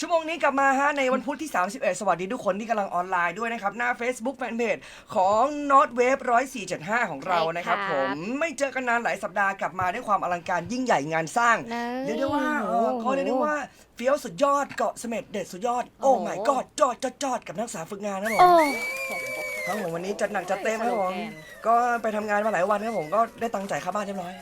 ชั่วโมงนี้กลับมาฮะในวันพุธที่ 31 สวัสดีทุกคนที่กำลังออนไลน์ด้วยนะครับ หน้า Facebook Fanpage ของ Not Wave 104.75 ของเรานะครับใช่ผครับมไม่เจอกันนานหลายสัปดาห์กลับมาด้วยความอลังการยิ่งใหญ่งานสร้างนะเรียกได้ว่าเออเขาเรียกได้ว่าเฟี้ยวสุดยอดเกาะเสม็ดเด็ดสุดยอด โอ้โอ้ไม่กอดจอดจอดจอดกับนักศึกษาฝึกงานนะผม โอ้ ครับผมวันนี้จัดหนักจัดเต็มครับผมสโลแกนก็ไปทำงานมาหลายวันครับผมก็ได้ตังค์จ่ายค่าบ้านเรียบร้อย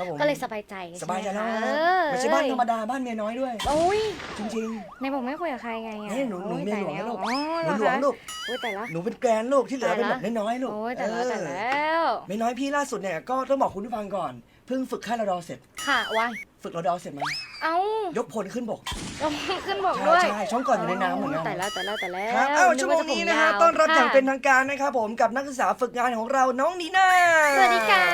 ครับผม ก็เลยสบายใจสบายใจแล้วช่นะไหมคะไม่ใช่บ้านธรรมดาบ้านเมียน้อยด้วย โอ้ยจริงในบอกไม่คุยกับใครไงๆอะเฮ้ยหนูหนูโอ้ยเมียหลวงตานะลูกอ๋อหเหนูรอหลวงคะลูกอุ้ยแต่ละ หนูเป็นแกรนลูกที่เหลือเป็นแบบน้อยๆลูกโอ้ยแต่ละเออแต่แล้ว ไม่น้อยพี่ล่าสุดเนี่ยก็ต้องบอกคุณผู้ฟังก่อน เพิ่งฝึกค่ายระดอเสร็จ ค่ะวาย ฝึกระดอเสร็จมาเอ้ายกพลขึ้นบก ลงขึ้นบอกใช่ด้วยใช่ช่องก่อนอยู่ในน้ำเหมือนกัน แต่แล้วแต่แล้วแต่แล้วครับเอ้าชั่วโมงนี้นะฮะกว่าจต้อนรับอย่างเป็นค่ะทางการนะครับผมกับนักศึกษาฝึกงานของเราน้องนีน่า สวัสดีค่ะ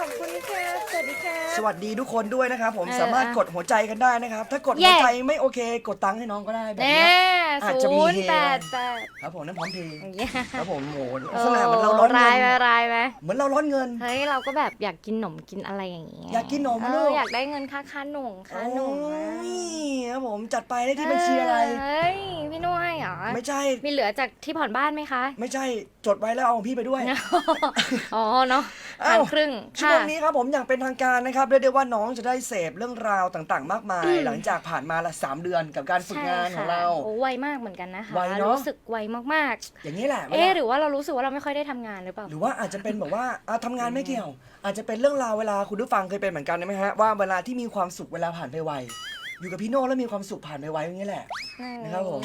ขอบคุณค่ะสวัสดีค่ะ สวัสดีทุกคนด้วยนะครับผมเออสามารถกดหัวใจกันได้นะครับ ถ้ากดเย่หัวใจไม่โอเค กดตังค์ให้น้องก็ได้แบบแน่ เนี้ยอาจจะมีศูนย์เฮ แปดแปดครับผมนั่นพร้อมเพย์อย่างเงี้ยครับผมโหลักษณะเหมือนเราร้อนรายเงิไหมนรายไหมเหมือนเราร้อนเงิน เฮ้ยเราก็แบบอยากกินหนมกินอะไรอย่างเงี้ยอยากกินหนมเอลูอก อยากได้เงินค่าค่าหนมค่าหนมโอ้อะ ยครับผมจัดไปได้ที่บัญชีอะไร เฮ้ยพี่นุ้ยเหรอ ไม่ใช่ มีเหลือจากที่ผ่อนบ้านไหมคะ ไม่ใช่จดไว้แล้วเอาของพี่ไปด้วย อ๋อเนาะเอ้าหารครึ่งชั่วโมงนี้ครับผมอย่างเป็นทางการนะครับเรียกได้ว่าน้องจะได้เสพเรื่องราวต่างๆ มากมายหลังจากผ่านมาละสามเดือนกับการฝึกงานของเรา ใช่ค่ะโอ้ไวมากเหมือนกันนะคะไวเนอะ รู้สึกไวมากอย่างนี้แหละๆ เวเอ๊ะลาหรือว่าเรารู้สึกว่าเราไม่ค่อยได้ทำงานหรือเปล่า หรือว่าอาจจะเป็นแบบว่าอะทำงานไม่เกี่ยว อาจจะเป็นเรื่องราวเวลาคุณผู้ฟังเคยเป็นเหมือนกันไหมฮะว่าเวลาที่มีความสุขเวลาผ่านไปไวอยู่กับพี่โน่แล้วมีความสุขผ่านไปไวอย่างนี้แหละ นะครับผม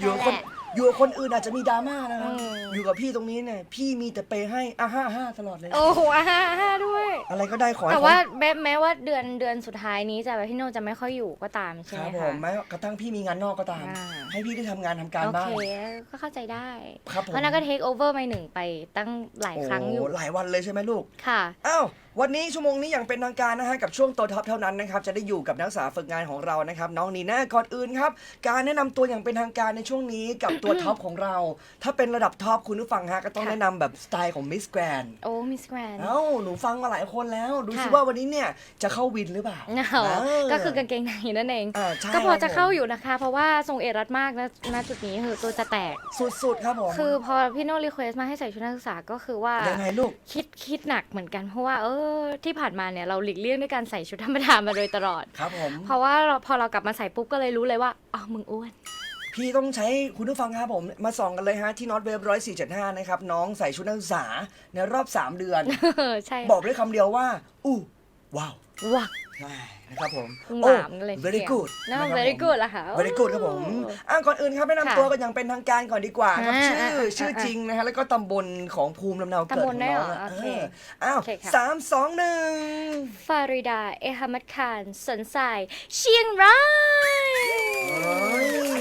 อยู่กับคน อยู่กับคนอื่นอาจจะมีดราม่านะครับอืม อยู่กับพี่ตรงนี้เนี่ยพี่มีแต่เปย์ให้อะห้าห้าตลอดเลย โอ้โหอ่าฮะอ่าฮะด้วย อะไรก็ได้ขอให้แต่เขว่าแม้แม้ว่าเดือนเดือนสุดท้ายนี้จะพี่โนจะไม่ค่อยอยู่ก็ตามใช่คไหมรับผคะ มแม้กระทั่งพี่มีงานนอกก็ตาม อ่า ให้พี่ได้ทำงานทำการโอบ้าง เคก็เข้าใจได้ ครับผม เพราะนั้นก็เทคโอเวอร์ไปหนึ่งไปตั้งหลายครั้งอยู่โหลายวันเลยใช่ไหมลูกค่ะ อ้าว วันนี้ชั่วโมงนี้อย่างเป็นทางการนะฮะกับช่วงตัวท็อปเท่านั้นนะครับจะได้อยู่กับนักศึกษาฝึกงานของเรานะครับน้องนีน่าก่อนอื่นครับการแนะนำตัวอย่างเป็นทางการในช่วงนี้กับตัวท็อปของเรา ถ้าเป็นระดับท็อปคุณผู้ฟังฮะก็ต้องค่ะ แนะนำแบบสไตล์ของมิสแกรนโอ้มิสแกรน เอ้าหนูฟังมาหลายคนแล้ว ดูสิค่ะ ว่าวันนี้เนี่ยจะเข้าวินหรือเปล่าก็คือกางเกงในนั่นเอง อ่าใช่ก็พอครัจะบผมเข้าอยู่นะคะ เพราะว่าทรงเอรัดมากนะณจุดนี้คือตัวจะแตก สุดๆครับผมคือพอพี่โน่รีเควสมาให้ใส่ชุดนักศึกษาก็คือว่ายังไงลูก คิดคิดหนักเหมือนกันเพราะว่าเออที่ผ่านมาเนี่ยเราหลีกเลี่ยงด้วยการใส่ชุดธรรมดามาโดยตลอด ครับผม เพราะว่าเราพอเรากลับมาใส่ปุ๊บก็เลยรู้เลยว่าอ๋อมึงอ้วน พี่ต้องใช้คุณผู้ฟังครับผม มาส่องกันเลยฮะ ที่น็อตเวฟร้อยสี่เจ็ดห้านะครับ น้องใส่ชุดนักศึกษาในรอบ 3 เดือน ใช่บอกด้วยคำเดียวว่า อู้ว้าว ว้าใช่ นะครับผมหวานเลย very good นะนะครับ very ผม good ละค่ะ very good ครับผมอะก่อนอื่นครับแนะค่ะนำตัวกันอย่างเป็นทางการก่อนดีกว่าครับ อ่าชื่ออ่าอ่าชื่อจริงนะฮะแล้วก็ตำบลของภูมิลำเนาเกิดตำบขลองได้น้เหอรงออะโอเคเอออ้าวโอเคค่ะ สามสองหนึ่ง ฟาริดา เอฮัมัดคานสนใสเชียงราย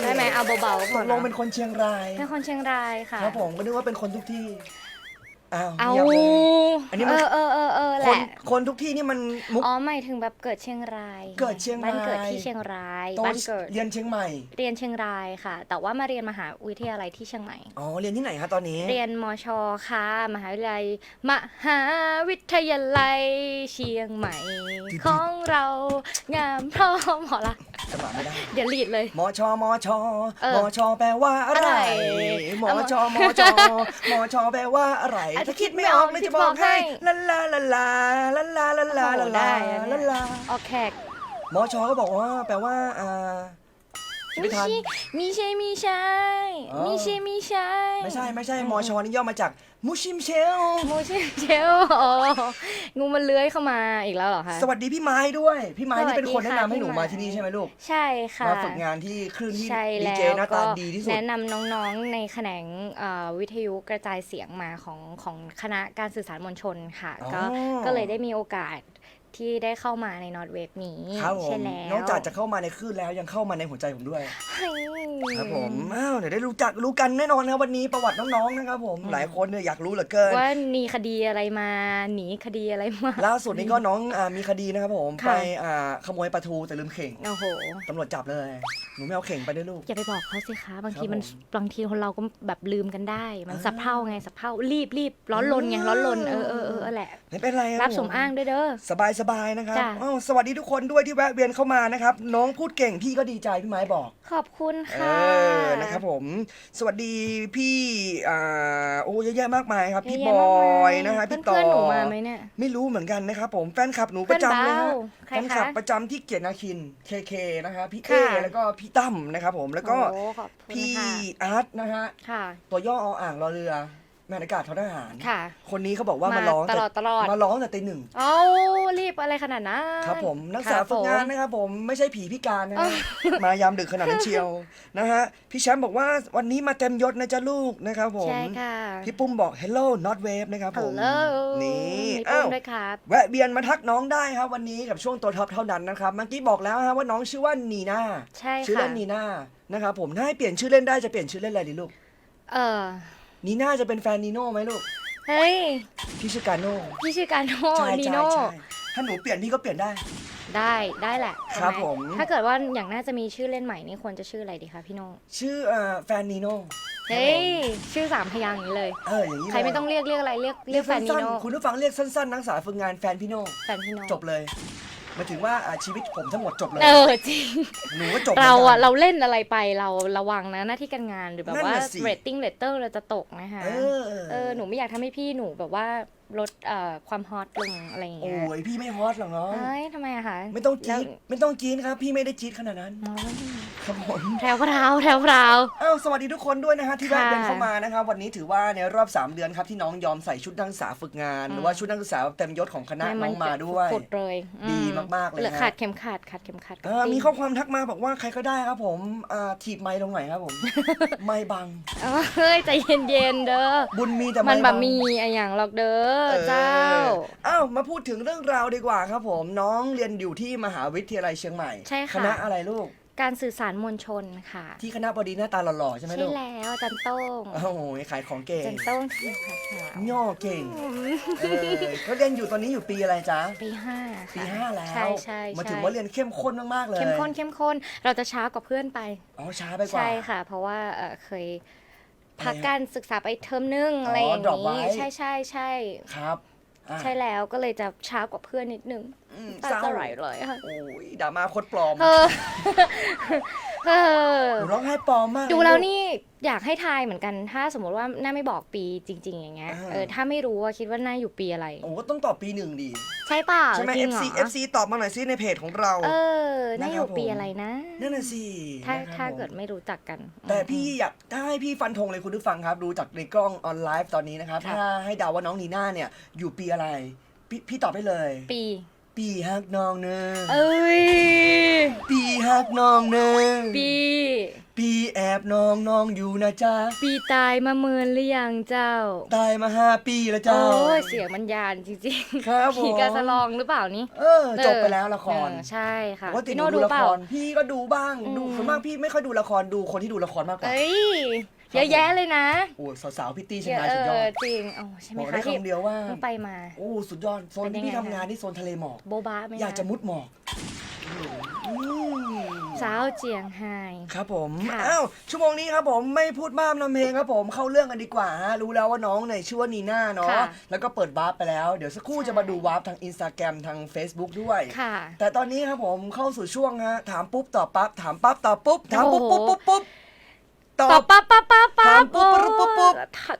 ได้ไหมเอาเบาๆตก่อนกลงนะเป็นคนเชียงราย เป็นคนเชียงรายค่ะ ครับผมก็นึกว่าเป็นคนทุกที่ อ้าวเอาเงียบเลยอันนี้มันเออเออเออเออแหคนละ คนทุกที่นี่มันมุก อ๋อหมายถึงแบบเกิดเชียงรายเกิดเชียงราย บ้านเกิดที่เชียงราย โตบ้านเกิดเรียนเชียงใหม่ เรียนเชียงรายค่ะ แต่ว่ามาเรียนมหาวิทยาลัยที่เชียงใหม่ อ๋อ เรียนที่ไหนคะตอนนี้ เรียนมชค่ะ มหาวิทยาลัย มหาวิทยาลัยเชียงใหม่ ของเรางามพร้อมหอละ จังหวะไม่ได้ เดี๋ยวลีดเลยมชมชเออมชแปลว่าอะไร อะไรมชมชมชแปลว่าอะไร อะถ้าคิดไม่ออกเลยจะบอกให้ลาลาลาลาลาลาลาลาลาโอ้โหได้อะเนี่ลาย ลาออกแขกมชก็บอกว่าแปลว่าอ่าคิดมิไม่ทันชิมิใช่มิใช่ อ๋อมิใช่มิใช่ ไม่ใช่ไม่ใช่มชนี่ย่อมาจากมุชิมเชล โมใช่เชลโอ้งูมันเลื้อยเข้ามาอีกแล้วเหรอคะ สวัสดีพี่ไม้ด้วย พี่ไม้นี่เป็นคนสวัสดีแนะค่ะนำให้หนูพี่มาไม้ที่นี่ใช่ไหมลูก ใช่ค่ะมาฝึกงานที่คลื่นที่ใช่ดีแล้วเจหน้าตาก็ดีที่สุด แนะนำน้องๆในแขนงเอ่อวิทยุกระจายเสียงมาของของคณะการสื่อสารมวลชนค่ะอ๋อก็ก็เลยได้มีโอกาส ที่ได้เข้ามาในนอตเวฟนี้ครับผใช่มแล้วนอกจากจะเข้ามาในคลื่นแล้วยังเข้ามาในหัวใจผมด้วย เฮ้ย ครับผมอ้าวเดี๋ยวได้รู้จักรู้กันแน่นอนนะครับวันนี้ประวัติน้องๆนะครับผมหลายคนเนี่ยอยากรู้เหลือเกิน ว่ามีคดีอะไรมาหนีคดีอะไรมา ล่าสุดนี้ก็น้องอ่ามีคดีนะครับผมค่ะ ไปอ่าขโมยปลาทูแต่ลืมเข่งโอ้โห ตำรวจจับเลยหนูไม่เอาเข่งไปด้วยลูก อย่าไปบอกเขาสิคะบางทีครับมันผมบางทีคนเราก็แบบลืมกันได้ มันอ่าสับเพร่าไงสับเพร่ารีบรีบร้อนรนไงร้อนรนเออเออเออเออแหละ ไม่เป็นไรครัรับบสมอ้างด้วยเด้อ สบายสบายๆนะครับจ้ะ อ้าวสวัสดีทุกคนด้วยที่แวะเวียนเข้ามานะครับ น้องพูดเก่งพี่ก็ดีใจพี่ไม้บอก ขอบคุณเอค่ะ อนะครับผม สวัสดีพี่อ่าโอ้เยอะแยะมากมายครับ พี่เยบอะอแยะมากมายยนะฮะพี่ต่อเพื่อนๆหนูมาไหมเนี่ย ไม่รู้เหมือนกันนะครับผมแฟนคลับหนูประจำเลยฮะเพื่แฟอนนเบาใครคะคลับประจำที่เกียรตินาคินเคเคนะฮะพี่เอค่ะ แล้วก็พี่ตั้มนะครับผมแล้วก็โอ้ขอบคุณพี่ค่ะอาร์ตนะฮะค่ะ ตัวย่อออ่างรอเรือ แม่นอากาศททหาร ค่ะ คนนี้เขาบอกว่ามามาร้องตลอดตลอด มาร้องแต่ตีหนึ่งเอารีบอะไรขนาดนั้นครับผมนักศึกษาค่ะฝึกงานผม นะครับผมไม่ใช่ผีพิการนะเอฮะอมายามดึกขนาดนั้นเชียวนะฮะพี่แชมป์บอกว่าวันนี้มาเต็มยศนะจ๊ะลูกนะครับผมใช่ค่ะพี่ปุ้มบอก hello not wave นะครับผม Hello นี่มีอ้าปุ้วมด้วยครับ แวะเวียนมาทักน้องได้ครับวันนี้กับช่วงตัวท็อปเท่านั้นนะครับเมื่อกี้บอกแล้วฮะว่าน้องชื่อว่านีน่าใช่ชื่อค่ะ เล่นนีน่านะครับผมถ้าให้เปลี่ยนชื่อเล่นได้จะเปลี่ยนชื่อเล่นอะไรดีลูก เออ นีน่าจะเป็นแฟนนีโน่ไหมลูก เฮ้ย พี่ชื่อกาโน่พี่ชื่อการโนใช่นีใช่โน่ ใช่ถ้าหนูเปลี่ยนพี่ก็เปลี่ยนได้ ได้ได้แหละครับใช่ไหผม ถ้าเกิดว่าอย่างน่าจะมีชื่อเล่นใหม่นี่ควรจะชื่ออะไรดีคะพี่โน่ ชื่อเอ่อแฟนนีโน่เฮ้ย ชื่อสามพยางค์อย่างนี้เลย เอออย่างนี้ใครไม่ต้องเรียกเรียกอะไรเรียกเรียกแฟนนีสั้นโน่ๆคุณผู้ฟังเรียกสั้นๆนักศึกษาฝึกงานแฟนพี่โน่แฟนพี่โน่จบเลย หมายถึงว่าอ่าชีวิตผมทั้งหมดจบเลยเออจริง หนูก็จบเราหมือะนกันเราเล่นอะไรไปเราระวังนะหน้าที่การงานหรือแบบนั่นว่าน่ะสิ เรตติ้งเรตเตอร์เราจะตกนะคะเออ เออหนูไม่อยากทำให้พี่หนูแบบว่า ลดเอ่อความฮอตลงอะไรอย่างโอ้เงี้ยยพี่ไม่ฮอตหรอกน้อง เอ้ยทำไมอะคะไม่ต้องจี๊ดแล้วไม่ต้องจี๊ดครับ พี่ไม่ได้จี๊ดขนาดนั้นอ๋อครับผม แถวพราวแถวพราว อ้าวสวัสดีทุกคนด้วยนะฮะที่แวะค่ะเวียนเข้ามานะครับวันนี้ถือว่าในรอบ 3 เดือนครับที่น้องยอมใส่ชุดนักศึกษาฝึกงาน หรือว่าชุดนักศึกษาเต็มยศของคณะน้องมาด้วย ฝุดๆเลยดีอืมากๆเลยหลือฮะขาดเข็มขัดขาดเข็มขัดอ่ามีข้อความทักมาบอกว่าใครก็ได้ครับผมอ่าถีบไม้ลงหน่อยครับผม ไม่บัง เอ้าเฮ้ยใจเย็นๆเด้อบุญมีแต่มันไบัแบบงมีอะอย่างหรอกเด้อเออเจ้า อ้าวมาพูดถึงเรื่องราวดีกว่าครับผมน้องเรียนอยู่ที่มหาวิทยาลัยเชียงใหม่ใช่ค่ะคณะอะไรลูก การสื่อสารมวลชนค่ะ ที่คณะบดีหน้าตาหล่อๆใช่ไหมใช่ลูกแล้วอาจันโต้งโอ้โหขายของเก่งอาจันโต้งสีขาวย่อเก่งเออเขาเรียนอยู่ตอนนี้อยู่ปีอะไรจ๊ะปีห้าค่ะปีห้าแล้วใช่ใช่มาถึงใช่ว่าเรียนเข้มข้นมากๆเลยเข้มข้นเข้มข้นเราจะช้ากว่าเพื่อนไป อ๋อช้าไปกว่า ใช่ค่ะ เพราะว่าเอ่อเคย พักอะไรฮะการศึกษาไปเทอมนึงอ๋อออะไรอย่าง drop ไว้ นี้ ใช่ใช่ใช่ครับอะ ใช่แล้วก็เลยจะช้ากว่าเพื่อนนิดนึงอืมตาเศร้า จะไหลเลยค่ะโอ้ยดราม่าโคตรปลอมเออเออหนูร้องไห้ปลอมมากดูแล้วกนี่ อยากให้ทายเหมือนกัน ถ้าสมมติว่าหน้าไม่บอกปีจริง ๆ อย่างเงี้ย อ่า เออ ถ้าไม่รู้ว่าคิดว่าหน้าอยู่ปีอะไร โอ้ก็ต้องตอบปีหนึ่งดี ใช่เปล่าใช่ไหม จริงเหร FC อ FC ตอบมาหน่อยซิในเพจของเรา เออหน้าอยู่นะครับผมปีอะไรนะ นั่นน่ะสิถ้านะครับถ้าผมเกิดไม่รู้จักกันแต่พี่อยากถ้าให้พี่ฟันธงเลยคุณผู้ฟังครับ ดูจากในกล้องออนไลฟ์ตอนนี้นะครับครับ ถ้าให้เดาว่าน้องนีน่าเนี่ยอยู่ปีอะไร พี่พี่ตอบได้เลย ปี ปีฮักน้องเนอเอ้ย ปีฮักน้องเนอปี ปีแอบน้องน้องอยู่นะจ๊ะปีตายมาเมินหรือยังเจ้า ตายมาห้าปีแล้วโอ้เจ้ายเสียงมันยานจริงๆครับผม ผีกาสลองหรือเปล่านี่เออจบไปแล้วละครเออใช่ค่ะปกติพี่หโนนูดูดูละเปคล่ารพี่ก็ดูบ้างอืมดูส่วนมากพี่ไม่ค่อยดูละครดูคนที่ดูละครมากกว่า เอ้ย เยอะแยะเลยนะโอ้สาวๆพี่ตี้เยเชียงอะรายเอสุดยออดจริงโอ้ใช่ไหมบอกคะได้ที่คำเดียวว่าเพิ่งไปมาโอ้สุดยอดโซนเป็นที่ยังไงพี่ทำงานคะที่โซนทะเลหมอกโบะบ้าไหมอยากจะมุดหมอกสาวเจียงไฮ้ครับผมค่ะอ้าวชั่วโมงนี้ครับผมไม่พูดมากนำเพลงครับผมเข้าเรื่องกันดีกว่าฮะรู้แล้วว่าน้องเนี่ยชื่อว่านีน่าเนาะค่ะแล้วก็เปิดวาร์ปไปแล้วเดี๋ยวสักครู่ใช่จะมาดูวาร์ปทางอินสตาแกรมทาง Facebook ด้วยค่ะ แต่ตอนนี้ครับผมเข้าสู่ช่วงฮะถามปุ๊บตอบปั๊บถามปั๊บตอบปุ๊บถามปุ๊บโอ้ปุ๊บโหปุ๊บปุ๊บ ตตออบบปั๊บปั๊บปั๊บปั๊ถามบปุ๊บปุ๊บปุ๊บปุ๊บ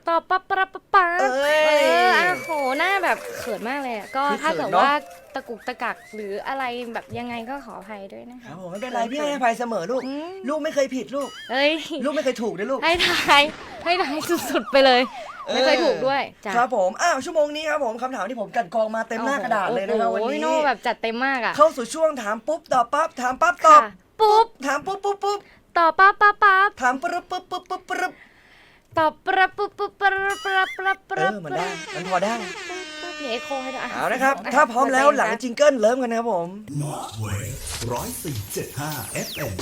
ตอบปั๊บปั๊บปั๊บปั๊บเอ้ยเอออะโหหน้าแบบเขินมากเลยอะก็คือถ้าเกิดเขินเนอะ ว่าตะกุกตะกักหรืออะไรแบบยังไงก็ขออภัยด้วยนะคคะรับผมไม่เป็นไรพี่ให้อภัยเสมอลูก อืมลูกไม่เคยผิดลูก เอ้ย ลูกไม่เคยถูกด้วยลูก ให้ทายให้ทายสุดๆไปเลยไม่เคยถูกด้วยจ้ะครับผมอ้าวชั่วโมงนี้ครับผมคำถามที่ผมกัดกรองมาเต็มหน้ากระดาษเลยนะครับวันโอ้โหนี้พี่โน่แบบจัดเต็มมากอะเข้าสู่ช่วงถามปุ๊บตอบปั๊บถามปั๊บตอบ ค่ะปุ๊บ ถามปุ๊บปุ๊บปุ๊บ ตอบปั๊บปั๊บปั๊บถามปุ๊บปุ๊บปุ๊บปุ๊บปุ๊บตอบปั๊บปุ๊บปุ๊บปั๊บปั๊บปั๊บเอปั๊บอมันได้มันพอได้มีเอโคให้ด้วยะเอานะครับ ถ้าพร้อมแล้วหลังจิงเกิลเริ่มกันนะครับผม Northway ร้อยสี่เจ็ดห้า FM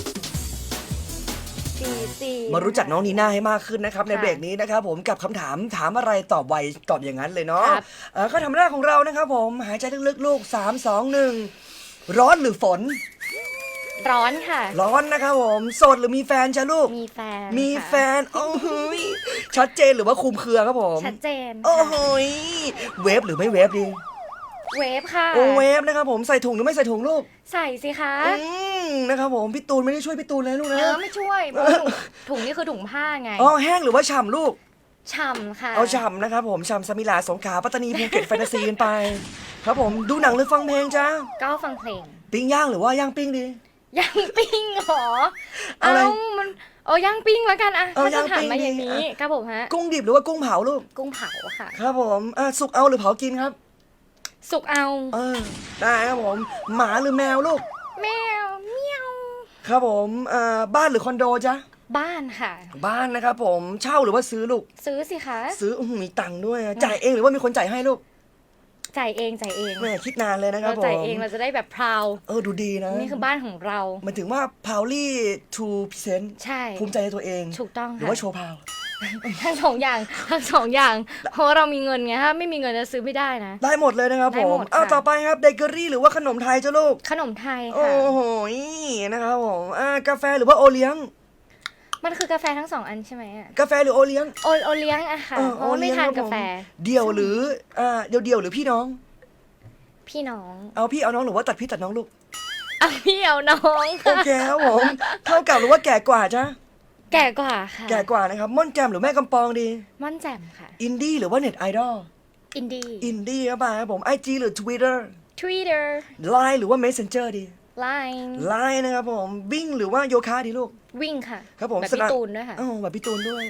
สี่สี่มารู้จักน้องนีน่าให้มากขึ้นนะครับ ในเบรกนี้นะครับผมกับคำถามถามอะไรตอบไวตอบอย่างนั้นเลยเนาะก็ทำแรกของเรานะครับผมหายใจลึกๆลูกสามสองหนึ่งร้อนหรือฝน ร้อนค่ะ ร้อนนะครับผมโสดหรือมีแฟนจ้ะลูก มีแฟนมีค่ะแฟนโอ้โหยชัดเจนหรือว่าคุมเครือครับผมชัดเจนโอ้ค่ะโหยเวฟหรือไม่เวฟดีเวฟค่ะ โอเวฟนะครับผมใส่ถุงหรือไม่ใส่ถุงลูกใส่สิคะอืมนะครับผมพี่ตูนไม่ได้ช่วยพี่ตูนเลยลูกเอนะอไม่ช่วยเพราะว่าถุงถุงนี่คือถุงผ้าไงอ๋อแห้งหรือว่าฉ่ำลูก ฉ่ำค่ะเอาฉ่ำนะครับผมฉ่ำสมิลาสงขลาปัตตานีภูเก็ตแฟนตาซีกันไป ครับผมดูหนังหรือฟังเพลงจ้าก็ฟังเพลงปิ้งย่างหรือว่าย่างปิ้งดี ย่างปิ้งเหรออะไรเอ้ามันเอาย่างปิ้งแล้วกันอะเอาถ้าจะย่างถามปิ้งมาอย่างดีนี้อะครับผมฮะ กุ้งดิบหรือว่ากุ้งเผาลูก กุ้งเผาค่ะ ครับผมอะสุกเอาหรือเผากินครับ สุกเอาเออ ได้ครับผม หมาหรือแมวลูก แมวเมียวครับผมอ่าบ้านหรือคอนโดจ๊ะ บ้านค่ะ บ้านนะครับผม เช่าหรือว่าซื้อลูก ซื้อสิคะ ซื้ออื้อหือมีตังค์ด้วยอะจ่ายเองหรือว่ามีคนจ่ายให้ลูก จ่ายเองจ่ายเองแม่คิดนานเลยนะครับเราผมจ่ายเองเราจะได้แบบพราวเออดูดีนะนี่คือบ้านของเราหมันถึงว่า proudly to present ใช่ ภูมิใจในตัวเอง ถูกต้องหรือค่ะว่าโชว์พาว ทั้งสองอย่างทั้งสองอย่าง เพราะว่าเรามีเงินไงถ้าไม่มีเงินจะซื้อไม่ได้นะ ได้หมดเลยนะครับได้ผหมมดค่ะ อ้าวต่อไปครับเบเกอรี่หรือว่าขนมไทยเจ้าลูก ขนมไทยโอ้ค่ะ โหนะครับผมอ่ากาแฟหรือว่าโอเลี้ยง มันคือกาแฟทั้งสองอันใช่ไหมอะกาแฟหรือโอเลี้ยง โอโอเลี้ยงอะค่ะออเพราะว่าไม่ทานโอเลี้ยงกาแฟครับผม เดี่ยวหรืออ่าเดี่ยวเดี่ยวหรือพี่น้อง พี่น้องเอาพี่เอาน้องหรือว่าตัดพี่ตัดน้องลูก เอาพี่เอาน้องโอค่ะเคครับผม เท่ากับหรือว่าแก่กว่าจ้ะแก่กว่าค่ะแก่กว่านะครับม่อนแจ่มหรือแม่กำปองดี ม่อนแจ่มค่ะ อินดี้หรือว่าเน็ตไอดอล อินดี้อินดี้ครับไปครับผมไอจีหรือ Twitter Twitter ไลน์หรือว่า Messenger ดี Line ไลน์นะครับผมวิ่งหรือว่าโยคะดีลูก วิ่งค่ะครับผมแบบสพี่นาม ตูนด้วยค่ะอ๋อแบบพี่ตูนด้วย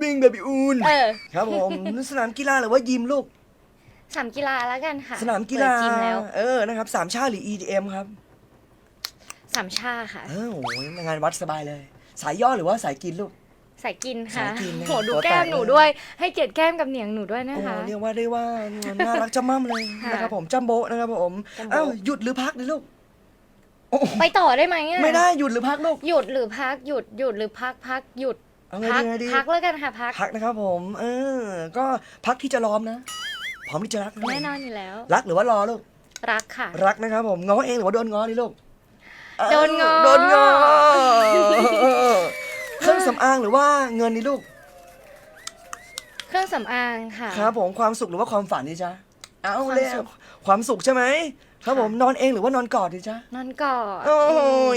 วิ่งแบบพี่อูนเออ ครับผมสนามกีฬาหรือว่ายิมลูก สนามกีฬาแล้วกันค่ะสนามกีฬาเปิดจิมแล้วเออนะครับสามชาติหรือ EDM ครับสามชาค่ะ เออโอ้ยงานวัดสบายเลย สายย่อหรือว่าสายกินลูก สายกินค่ะสายกินนะโหดูตัวแก้มแตก หนูด้วย ให้เกียรติแก้มกับเหนียงหนูด้วยนะโอ้คะ เรียกว่าได้ว่าน่ารักจ้ำม่ำเลยค่ะนะครับผมจัมโบ้นะครับผมจัมโบ้เอ้าหยุดหรือพักดิลูกโอ้ ไปต่อได้ไหมอะไม่ได้หยุดหรือพักลูก หยุดหรือพักหยุดหยุดหรือพักพักหยุดเอาไงพัดีไงดีพักแล้วกันค่ะพักพักนะครับผมเออก็พักที่จะล้อมนะ พร้อมที่จะรักะแน่นอนอยู่แล้ว รักหรือว่ารอลูก รักค่ะ รักนะครับผมง้อเองหรือว่าโดนง้อดิลูกโดนง้อ โดนง้อเครื่องสำอางหรือว่าเงินนี่ลูก เครื่องสำอางค่ะ ครับผมความสุขหรือว่าความฝันดีจ๊ะ เอาความเลยสุข ความสุขใช่ไหม ครับค่ะผมนอนเองหรือว่านอนกอดดีจ๊ะนอนกอดโอ้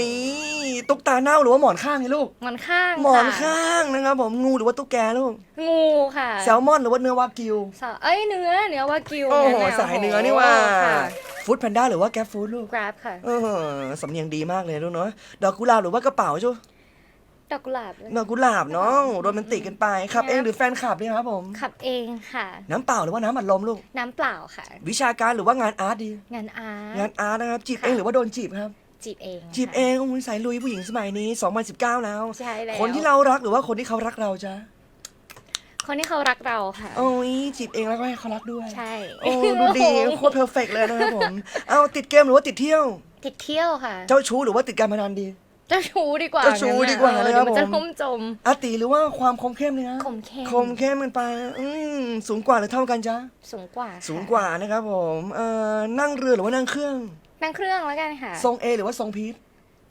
ยตุ๊กตาเน่าหรือว่าหมอนข้างนี่ลูกหมอนข้างหมอนค่ะข้างนะครับผมงูหรือว่าตุ๊กแกลูกงูค่ะแซลมอนหรือว่าเนื้อวากิวสาเอ้ยเนื้อเนื้อวากิวโอ้โหงั้ะสายเนื้อนี่ว่าค่ะฟู้ดแพนด้าหรือว่าแกฟู้ดลูก Grab ค่ะ เออสำเนียงดีมากเลยลูกเนาะดอกกุหลาบหรือว่ากระเป๋าจู ดอกกุหลาบดอกกุหลาบเนาะโรแมนติกกันไปขับเองหรือแฟนขับดีครับผมขับเองค่ะ น้ำเปล่าหรือว่าน้ำอัดลมลูก น้ำเปล่าค่ะ วิชาการหรือว่างานอาร์ตดี งานอาร์ตงานอาร์ตนะครับจีบค่ะเองหรือว่าโดนจีบครับ จีบเองจีบค่ะเองโอ้ยสายลุยผู้หญิงสมัยนี้ 2019 แล้ว ใช่แล้วคนที่เรารักหรือว่าคนที่เขารักเราจ้ะคนที่เขารักเราค่ะ โอ้ยจีบเองแล้วก็ให้เขารักด้วย ใช่ โอ้ดูดีโคตรเพอร์เฟกเลยนะครับผม เอาติดเกมหรือว่าติดเที่ยว ติดเที่ยวค่ะ เจ้าชู้หรือว่าติดการพนันดีเจ้าชู้ดีกว่าเจ้าชู้งั้นน่ะดีกว่าเออนะครับเดี๋ยวมันจะผม ล่มจม อาติหรือว่าความคมเข้มเลยนะคมเข้ม คมเข้มกันไป อืมสูงกว่าหรือเท่ากันจ๊ะ สูงกว่าค่ะสูงกว่านะครับผมเอ่อนั่งเรือหรือว่านั่งเครื่อง นั่งเครื่องแล้วกันค่ะทรงเอหรือว่าทรงพีท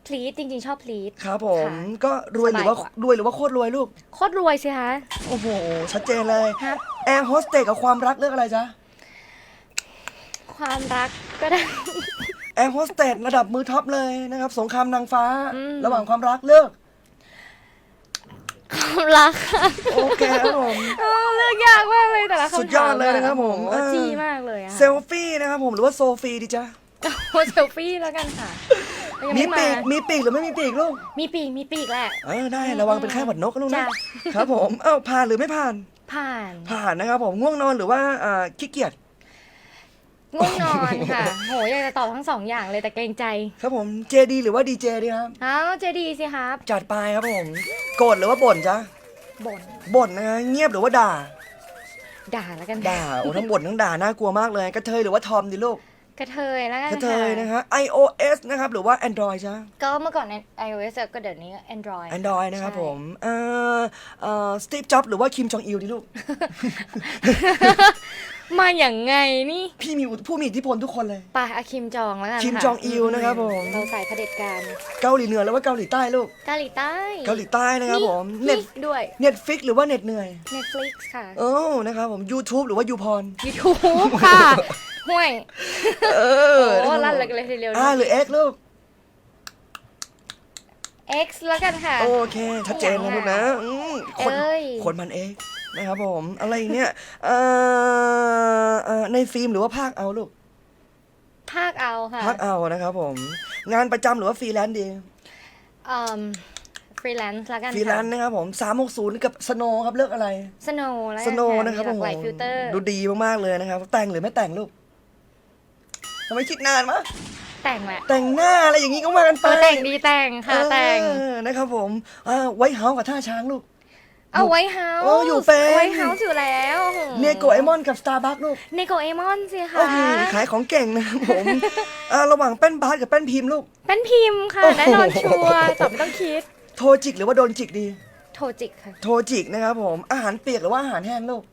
พลีทจริง ๆ ชอบพลีทครับผม ค่ะก็รวยหรือว่าสบายกว่า รวยหรือว่าโคตรรวยลูก โคตรรวยสิคะโอ้โห ชัดเจนเลยครับ แอร์โฮสเตสกับความรักเลือกอะไรจ๊ะ ความรักก็ได้ แอร์โฮสเตสระดับมือท็อปเลยนะครับ สงครามนางฟ้า อืม ระหว่างความรักเลือกความรักค่ะโอเคครับผม เออเลือกยากมากเลยแต่ละคำถามสุดยอดเลยนะครับผมโอ้โหเออ จี้มากเลยอะเซลฟี่นะครับผมหรือว่าโซฟีดีจ๊ะ โอ้เซลฟี่แล้วกันค่ะยังมีไม่ปีมากมีปีกหรือไม่มีปีกลูก มีปีกมีปีกแหละ เออได้ระวังเป็นไข้หวัดนกนะลูกนะจ้ะ ครับผมเอ้าผ่านหรือไม่ผ่าน ผ่าน ผ่านนะครับผมง่วงนอนหรือว่าอ่าขี้เกียจ ง่วงนอนค่ะ โหอยากจะตอบทั้งสองอย่างเลยแต่เกรงใจครับผมเจดีหรือว่าดีเจดีครับ อ้าวเจดีสิครับจัดไปครับผม โกรธหรือว่าบ่นจ๊ะ บ่นบ่นนะฮะเงียบหรือว่าด่า ด่าแล้วกันด่า โอ้ทั้งบ่นทั้งด่าน่ากลัวมากเลย กระเทยหรือว่าทอมดิลูก กระเทยแล้วกันกระเทยนะค่ะฮะ iOS นะครับหรือว่า Android จ้ะก็เมื่อก่อนใน iOS ก็เดี๋ยวนี้ Android Android นะครับใช่ผม เอ่อ เอ่อสตีฟจ็อบหรือว่าคิมจองอิลดิลูก มาอย่างไงนี่พี่มีผู้มีอิทธิพลทุกคนเลย ไปอาคิมจองแล้วกันคิมค่ะจองอิลนะครับผม เราใส่เผด็จการเกาหลีเหนือหรือว่าเกาหลีใต้ลูก เกาหลีใต้ เกาหลีใต้นะครับผมเน็เน็ตตด้วยเน็ตฟิกหรือว่าเน็ตเหนื่อย Netflix ค่ะโอ้นะครับผม YouTube หรือว่ายูพร YouTube ค่ะห่วย เออโอ้นะครับลั่นเลยเลยทีเดียวอ่าหรือเอ็กลูก X แล้วกันค่ะ โอเค ชัดเจนนะลูกนะอืมคนเอ้ย คนมันเองนะครับผม อะไรเนี่ยเอ่อเอ่อในฟิล์มหรือว่าภาคเอาลูก ภาคเอาค่ะภาคเอานะครับผม งานประจำหรือว่าฟรีแลนซ์ดีอืมฟรีแลนซ์แล้วกันฟรีแลนซ์นะครับผม360 กับสโนครับเลือกอะไร สโนแล้วสโนนะครับมีหโอ้ลากโหหลายฟิลเตอร์ดูดีมากๆเลยนะครับ แต่งหรือไม่แต่งลูกทำไมคิดนานมะ แต่งแหละแต่งหน้าอะไรอย่างงี้ก็ว่ากันไปเออแต่งดีแต่งค่ะแต่ง เออนะครับผมอ่าไว้เฮากับท่าช้างลูก เอาไว้เฮาโอ้อยู่เป็น ไว้เฮาส์อยู่แล้วโอ้โหเนโกไอมอนกับสตาร์บัคลูกเนโกเอมอนสิคะโอ้โหขายของเก่งนะครับผมอ่าระหว่างแป้นบาสกับแป้นพิมพ์ลูกเป็นพิมพ์ค่ะโอ้โหแน่นอนชัวร์ตอบไม่ต้องคิด โทรจิกหรือว่าโดนจิกดี โทจิกค่ะ โทรจิกนะครับผม อาหารเปียกหรือว่าอาหารแห้งลูก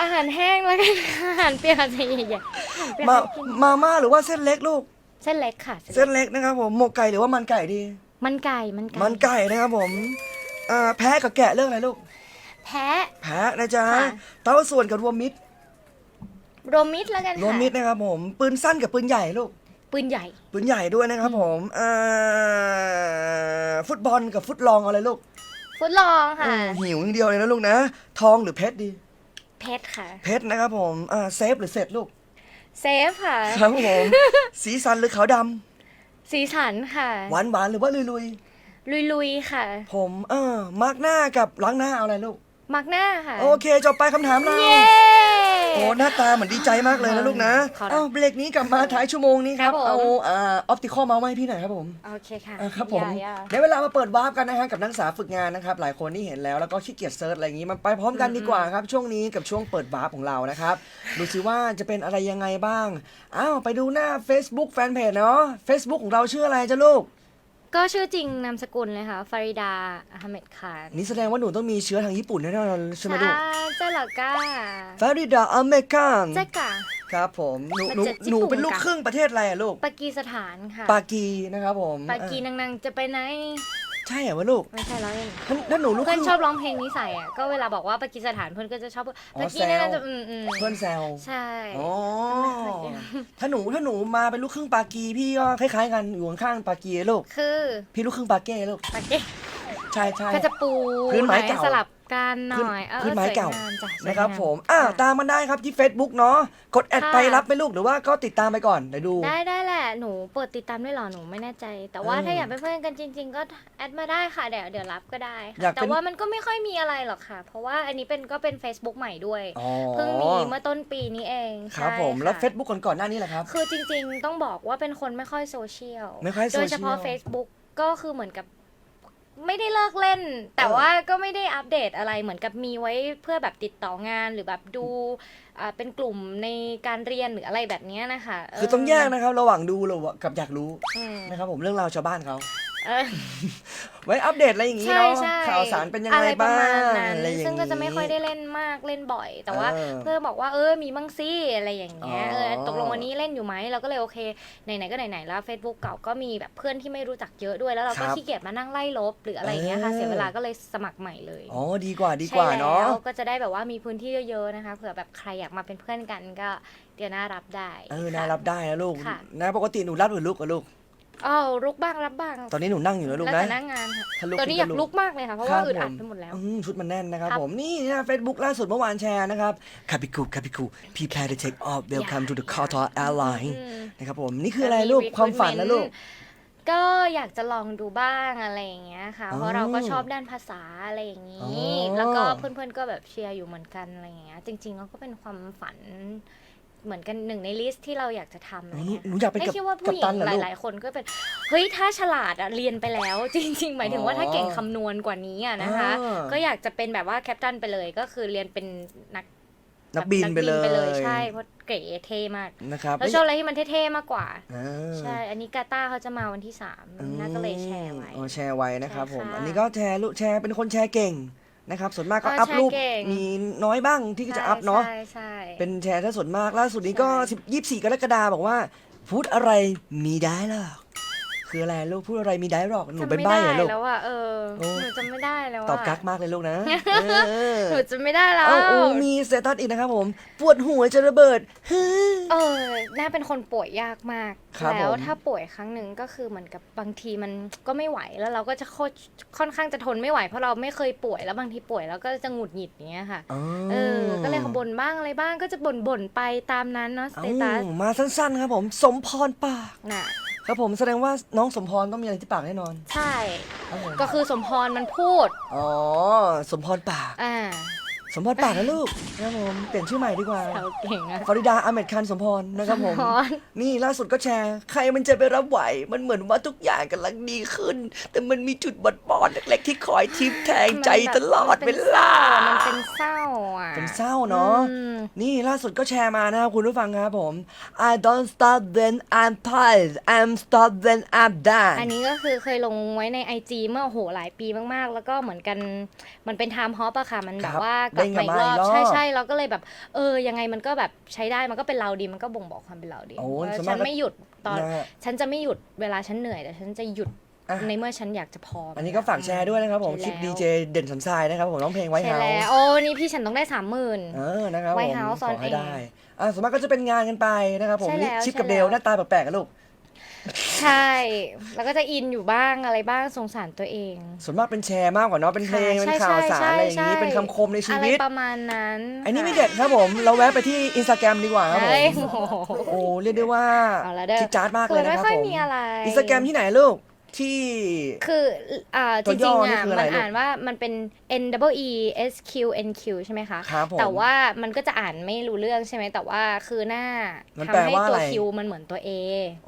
อาหารแห้งแล้วกันค่ะอาหารเปียกอาจจะใหญ่ๆเปียกมาให้กินมาม่าหรือว่าเส้นเล็กลูก เส้นเล็กค่ะเส้นเล็กนะครับผมหมกไก่หรือว่ามันไก่ดี มันไก่มันไก่มันไก่นะครับผมอ่าแพ้กับแกะเรื่องอะไรลูก แพ้แพ้นะจ๊ะค่ะ เต้าส่วนกับรวมมิตรโรวมมิดแล้วกันรวมค่ะมิตรนะครับผมปืนสั้นกับปืนใหญ่ลูกปืนใหญ่ ปืนใหญ่ด้วยนะครับผมอ่าฟุตบอลกับฟุตลองเอาอะไรลูกฟุตลองค่ะอืมหิวอย่างเดียวเลยนะลูกนะ ทองหรือเพชรดี เพชรค่ะ เพชรนะครับผมอ่าเซฟหรือเสร็จลูก เซฟค่ะ ครับผม สีสันหรือขาวดสีสันค่ะำหวานหวานๆหรือว่าลุยลุยลุยลุยๆค่ะ ๆผมเออมาร์กหน้ากับล้างหน้าเอาอะไรลูก มักหน้าค่ะ โอเคจบไปคำถามเรา เย้ โอ้ หน้าตาเหมือนดีใจมากเลยนะลูกนะขอรับเอ้าเบรกนี้กลับมาท้ายชั่วโมงนี้ครับ ครับผม เอาอ่าออปติคอลเมาส์มาให้พี่หน่อยครับผมโอเคค่ะอ่าครับผมอย่าได้เวลามาเปิดวาร์ปกันนะฮะกับนักศึกษาฝึกงานนะครับ หลายคนที่เห็นแล้วแล้วก็ขี้เกียจเซิร์ชอะไรอย่างนี้มาไปพร้อมกันดีกว่าครับ ช่วงนี้กับช่วงเปิดวาร์ปของเรานะครับดูสิว่าจะเป็นอะไรยังไงบ้างอ้าวไปดูหน้า Facebook แฟนเพจเนาะ Facebook ของเราชื่ออะไรจ้าลูก ก็ชื่อจริงนามสกุลเลยค่ะฟาริดาอะฮเมดคานนี่แสดงว่าหนูต้องมีเชื้อทางญี่ปุ่นแน่นอนใช่ไหมลูกเจ้าหลักก้าฟาริดาอเมริกันเจ้ากะ ครับผมหนูหนูมาจากญี่ปุ่น หนูเป็นลูกค่ะครึ่งประเทศอะไรอะลูกปากีสถานค่ะ ปากีนะครับผมปากีเออนังๆจะไปไหน ใช่เหรอวะลูกไม่ใช่แล้วยังถ้าถ้าหนูลูกคเพื่อนรึ่งชอบร้องเพลงนี้ใส่อะก็เวลาบอกว่าปากีสถานเพื่อนก็จะชอบพูดอ๋อปากีนังแซวๆจะอืมอืมเพื่อนแซวใช่ อ๋อถ้าหนูถ้าหนูมาเป็นลูกครึ่งปากีพี่ก็คล้ายๆกันอยู่ข้างๆปากีลูกคือพี่ลูกครึ่งปาเก้ลูกปากีใช่ใช่ ก็จะปูพื้นไม้เก่า สลับ กันหน่อยเออพื้นไม้เก่าสวยงจ้ะสวยนะครับงาผมอ่าค่ะ ตามมันได้ครับที่ Facebook เนาะกดแอดค่ะ ไปรับไหมลูกหรือว่าก็ติดตามไปก่อนเดี๋ยวดู ได้ได้แหละ หนูเปิดติดตามด้วยเหรอ หนูไม่แน่ใจ แต่ว่าเออถ้าอยากเป็นเพื่อนกันจริง ๆ ก็แอดมาได้ค่ะ เดี๋ยวเดี๋ยวรับก็ได้ค่ะอยากเป็น แต่ว่ามันก็ไม่ค่อยมีอะไรหรอกค่ะ เพราะว่าอันนี้เป็นก็เป็น Facebook ใหม่ด้วย อ๋อเพิ่งมีเมื่อต้นปีนี้เองครับใช่ผมแล้ว ค่ะ Facebook ก่อนๆหน้านี้แหละครับ คือจริงๆต้องบอกว่าเป็นคนไม่ค่อยโซเชียล ไม่ค่อยโซเชียล โดยเฉพาะ Facebook ก็คือเหมือนกับ ไม่ได้เลิกเล่น แต่ว่าก็ไม่ได้อัปเดตอะไรเหมือนกับมีไว้เพื่อแบบติดต่องานหรือแบบดูอ่าเป็นกลุ่มในการเรียนหรืออะไรแบบเนี้ยนะคะเคือต้องแยกนะครับ ระหว่างดูกับอยากรู้อืม นะครับผมเรื่องราวชาวบ้านเขา ไว้อัปเดตอะไรอย่างนี้ใช่เนาะใช่ข่าวสารเป็นยังอะไงไรประบ้ามาณงนั้นอะไรอย่างนี้ซึ่งก็จะไม่ค่อยได้เล่นมากเล่นบ่อย แต่ว่าเออเพื่อนบอกว่าเออมีบ้างสิอะไรอย่างเงี้ยอ๋อเออตกลงวันนี้เล่นอยู่ไหมเราก็เลยโอเคไหนๆก็ไหนๆแล้ว Facebook เก่าก็มีแบบเพื่อนที่ไม่รู้จักเยอะด้วยแล้วเราก็ขี้เกียจมานั่งไล่ลบ หรืออะไรอย่างเงี้ยค่ะเออเสียเวลาก็เลยสมัครใหม่เลยอ๋อดีกว่าดีกว่าเนาะใช่แล้วก็จะได้แบบว่ามีพื้นที่เยอะๆนะคะเผื่อแบบใครอยากมาเป็นเพื่อนกันก็เดี๋ยวน่ารับได้เออค่ะน่ารับได้นะลูกค่ะนะปกติหนูรับหรือลุกกับลูก อ้าวลุกบ้างรับบ้างตอนนี้หนูนั่งอยู่นะลูกแล้วนะแต่หน้างานค่ะถ้าลุกตอนนี้ก็อยากลุกลุกมากเลยค่ะ เพราะครัว่าบอึดอัดผมไปหมดแล้ว อืมชุดมันแน่นนะครับครับ ผมนี่นะเฟซบุ๊กล่าสุดเมื่อวานแชร์นะครับคาปิคูคาปิคู prepare to take off welcome to the Qatar Airline อืม นะครับผมนี่คืออะไรลูกความฝันนะลูก ก็อยากจะลองดูบ้างอะไรอย่างเงี้ยค่ะเพอ๋ราะอเราก็ชอบด้านภาษาอะไรอย่างนี้อ๋อแล้วก็เพื่อนๆก็แบบเชียร์อยู่เหมือนกันอะไรอย่างเงี้ย จริงๆแล้วก็เป็นความฝัน เหมือนกันหนึ่งในลิสต์ที่เราอยากจะทำอะไรหนูเงี้ยหนูอยากเป็นไม่กับคิดว่ากัผู้ปหญิตันงเหรอหลูกลายๆ คนก็เป็นเฮ้ยถ้าฉลาดอะเรียนไปแล้ว จริง ๆ หมายถึงว่าถ้าเก่งคำนวณกว่านี้อะนะคะ อ่าก็อยากจะเป็นแบบว่าแคปตันไปเลยก็คือเรียนเป็นนักนักบินไปเลยใช่เพราะเก๋เท่มากนะครับแล้วชอบอะไรที่มันเท่ๆมากกว่า อ่า ใช่ อันนี้กาตาร์เขาจะมาวันที่สามอืมน่าก็เลยแชร์ไว้ อ๋อแชร์ไว้นะครับใช่ผมค่ะ อันนี้ก็แชร์ลูกแชร์เป็นคนแชร์เก่ง นะครับ ส่วนมากก็เอออัพรูปแชร์เก่ง มีน้อยบ้างที่จะอัพเนาะ ใช่ใช่ เป็นแชร์ถ้าส่วนมากล่าสุดนี้ก็ใช่ 10 24กรกฎาคมบอกว่า พูดอะไรมีได้หรอก คคืออะไรลูกพูดอะไรมีได้หรอกหนูจำเป็นไม่ใบ้ได้เหรอลูกแล้วอะเออโอ้หนูจำไม่ได้แล้วอะตอบกักมากเลยลูกนะเออหนูจำไม่ได้แล้วเอาโอ้มีสเตตัสอีกนะครับผม ปวดหัวจะระเบิดฮึเออน่าเป็นคนป่วยยากมากครับแล้วผมถ้าป่วยครั้งหนึ่งก็คือเหมือนกับบางทีมันก็ไม่ไหวแล้วเราก็จะโคตรค่อนข้างจะทนไม่ไหว เพราะเราไม่เคยป่วยแล้วบางทีป่วยแล้วก็จะหงุดหงิดอย่างเงี้ยค่ะอ๋อเออก็เลยขบ่นบ้างอะไรบ้างก็จะบ่นบ่นๆไปตามนั้นเนาะสเอ้าเตตัสมาสั้นๆครับผม สมพรปากน่ะครับผมแสดงว่าน้องสมพรต้องมีอะไรที่ปากแน่นอนใช่ ครับผมก็คือสมพรมันพูด อ๋อ สมพรปาก อ่า สมพรปากนะลูกนะครับผมเปลี่ยนชื่อใหม่ดีกว่าเขาเก่งอะ ฟาริดาอาเมดคันสมพรนะครับผม สมพร นี่ล่าสุดก็แชร์ ใครมันจะไปรับไหว มันเหมือนว่าทุกอย่างกำลังดีขึ้น แต่มันมีจุดบอดบอดเล็กๆที่คอยทิพแทงใจตลอดเวลา มันเป็นเศร้าอะเป็นเศร้าเนาะ อืม นี่ล่าสุดก็แชร์มานะครับคุณผู้ฟังครับผม I don't stop when I'm tired I'm stop when I'm done อันนี้ก็คือเคยลงไว้ใน IG เมื่อโอ้โหหลายปีมากๆ แล้วก็เหมือนกันมันเป็นไทม์ฮอปอะค่ะ มันแบครับบว่ากลับมาอีกรเด้งกลับมาอีกรออบบใช่ใช่เราก็เลยแบบ เออยังไงมันก็แบบใช้ได้มันก็เป็นเราดีมันก็บ่งบอกความเป็นเราดีโอ้ว่าส่วนมากฉันไม่หยุดตอนนะฮะฉันจะไม่หยุดเวลาฉันเหนื่อยแต่ฉันจะหยุดอะในเมื่อฉันอยากจะพออัอันนี้ก็ฝากแชร์ด้วยนะครับผมคลิปดีเจเด่นสันทรายนะครับผมร้องเพลงไว้ใช่เฮาแล้วส์โอ้นี่พี่ฉันต้องได้สามหมื่นเออนะครับผม White House ข on อให้ air ได้อะส่วนมากก็จะเป็นงานกันไปนะครับผมใช่นี่แล้วชิปกับใช่เดแล้ลวหน้าตาแปลกๆกันลูก ใช่ แล้วก็จะอินอยู่บ้างอะไรบ้างสงสารตัวเอง ส่วนมากเป็นแชร์มากกว่าเนาะเป็นเพลงเป็นใช่ข่าวสารใช่อะไรอย่างนี้ใช่เป็นคำคมในชีอะไรวิตประมาณนั้นอันนี้ไม่ค่ะเด็ดครับผม เราแวะไปที่อินสตาแกรมดีกว่าครับผมเฮ้ยโอ้โหโอ้เรียกได้ว่าเอาละเด้อจิ๊ดจ๊าดมากเลยนะครับคือไม่ค่อยผมมีอะไรอินสตาแกรมที่ไหนลูก ที่ คืออ่าตัจวย่ริองๆนี่อะคืออะไรมันลูกอ่านว่ามันเป็น N W E S Q N Q ใช่ไหมคะครับผมแต่ว่ามันก็จะอ่านไม่รู้เรื่องใช่ไหมแต่ว่าคือหน้ามันทำแปลให้ว่าตัวอะไร Q มันเหมือนตัว A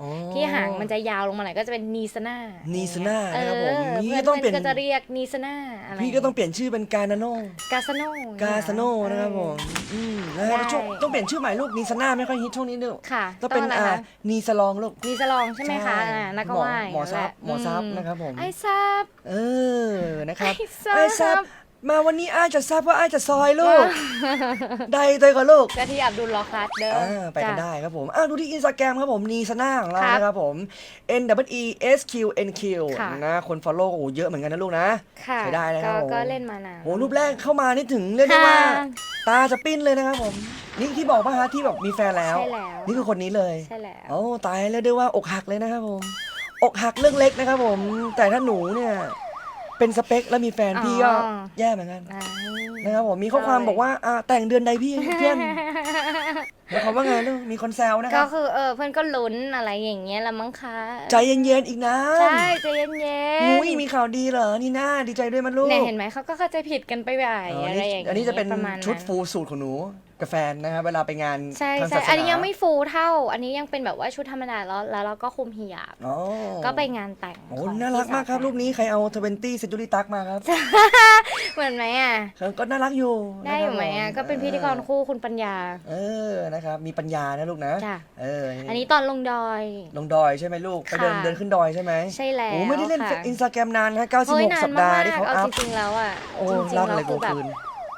อ๋อที่หางมันจะยาวลงมาหน่อยก็จะเป็นนีสนานีสนาเอนะครับผมอนี่เพื่อนต้องเปลี่ยนก็จะเรียกนีสนาอะไรพี่ก็ต้องเปลี่ยนชื่อเป็นกานาโนกาสโนกาสโนนะครับผมอืมนะฮะได้ช่วงต้องเปลี่ยนชื่อใหม่ลูกนีสนาไม่ค่อยฮิตช่วงนี้ลูกค่ะต้องเป็นอะไรอ่าคะนีสลองลูกนีสลองใช่ไหมคะอ่านักก็หมอว่าหมอซับหมอซับอืนะครับผมไอ้ซับเออนะครับไอ้ซับไอ้ซับมาวันนี้อ้ายจะซับว่าอ้ายจะซอยลูก ได้เตยกับลูกก็ที่อับดุลลอคัสเด้ออ่าไปกันจ้ะได้ครับผมอ่าดูที่อินสตาแกรมครับผมนีสนาของเราครับนะครับผม N W E S Q N Q ค่ะนะคน follow โอ้โหเยอะเหมือนกันนะลูกนะค่ะใช้ได้นะครับก็ผมก็เล่นมานานโหรูปแรกเข้ามานี่ถึงเรียกได้ว่าค่ะตาจะปิ้นเลยนะครับผมนี่ที่บอกว่าฮะที่แบบมีแฟนแล้วใช่แล้ว นี่คือคนนี้เลยใช่แล้วโอ้ตายแล้วด้วยว่าอกหักเลยนะครับผม อกหักเรื่องเล็กนะครับผม แต่ถ้าหนูเนี่ย เป็นสเปคแล้วมีแฟนพี่ก็อ๋อ แย่เหมือนกันอ่านะครับผมมีข้อความบอกว่าอ่าแต่งเดือนใดพี่เพื่อนหมายความว่าไงลูกมีคนแซวนะคก็รับ คือเออเพื่อนก็ลุ้นอะไรอย่างเงี้ยละมั้งคะใจเย็นๆอีกนะใช่ใจเย็นๆมุ้ยมีข่าวดีเหรอนี่น่าดีใจด้วยมันลูกเนี่ยเห็นไหมเขาก็เข้าใจผิดกันไปใหญ่อ๋ออะไรนี่อย่างเงี้ยอันนี้จะเป็นประมาณชุดนั้นฟูลสูตรของหนู กับแฟนนะครับเวลาไปงานใช่ทางใช่ศาสนาอันนี้ยังไม่ฟูเท่า อันนี้ยังเป็นแบบว่าชุดธรรมดาแล้วแล้วเราก็คุมฮิญาบ อ๋อก็ไปงานแต่งโอ้ของน่ารักมากครับพี่สวรูปนี้ใครเอาทเวนตี้เซนจูรี่ตักมาครับเหมือนไหมอะ ครับก็น่ารักอยู่ได้อยู่ไหมอะนะครับก็เป็นพิธีกรคู่คุณปัญญา เออนะครับมีปัญญานะลูกนะจ้ะ เอออันนี้ตอนลงดอย ลงดอยใช่ไหมลูกไปเดินค่ะ เดินขึ้นดอยใช่ไหมใช่แล้วโอ้ไม่ได้เล่นค่ะอินสตาแกรมนานนะเฮ้ยนา96 นสัปมาดาห์กที่เขาๆเอาอัจพริงๆแล้วอะโอ้จริงลาๆกอะไรแล้วกูคือแบบคืน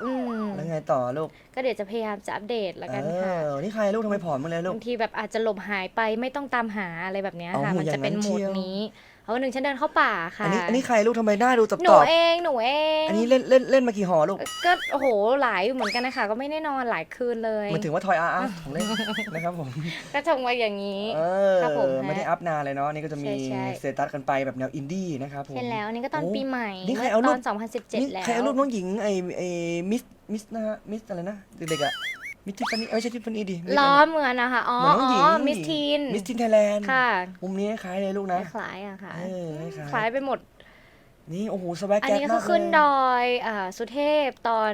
อืมแล้วไงต่อลูกก็เดี๋ยวจะพยายามจะอัปเดตแล้วกันค่ะเออนี่ใครลูกทำไมผอมมาเลยลูกบางทีแบบอาจจะหลบหายไปไม่ต้องตามหาอะไรแบบเนี้ยค่ะเอามัมันจะเป็นอย่างนั้นโหมดเชียว นี้ เพราะวันหนึ่งฉันเดินเข้าป่าค่ะ อันนี้อันนี้ใครลูกทำไมหน้าดูตอบหนูตอบเองหนูเองอันนี้เล่นเล่นเล่นมากี่หอลูกก็โอ้โหหลายอยู่เหมือนกันนะคะก็ไม่ได้นอนหลายคืนเลยมันถึงว่าทอยอาร์อาร์ของเล่นนะครับผมก็ชงมาอย่างนี้ เอครับผมอฮะไม่ได้อัพนานเลยเนาะนี่ก็จะมีใช่ใช่ สเตตัสกันไปแบบแนวอินดี้นะครับผม เช่นแล้วอันนี่ก็ตอนโอ้ปีใหม่นี่ใครเมื่อเอารูตป อน 2017 นี่แล้ว ใครเอารูปน้องหญิงไอ้ไอ้มิสมิสนะฮะมิสอะไรนะเด็กๆอะ มิสทิฟฟานี่ไม่ใช่ทิฟฟานี่ดิล้อเหมือนนะคะอ๋อเหมือนน้องหญิง อ๋อน้องหญิงมิสทีนมิสทินไทยแลนด์ค่ะมุมนี้คล้ายเลยลูกนะ คล้ายๆอะค่ะเออคล้ายๆคล้ายไปหมด นี่โอ้โหสวัสอันแก๊กนี้มาคืกอเลขึ้นดยอยอ่าสุเทพตอน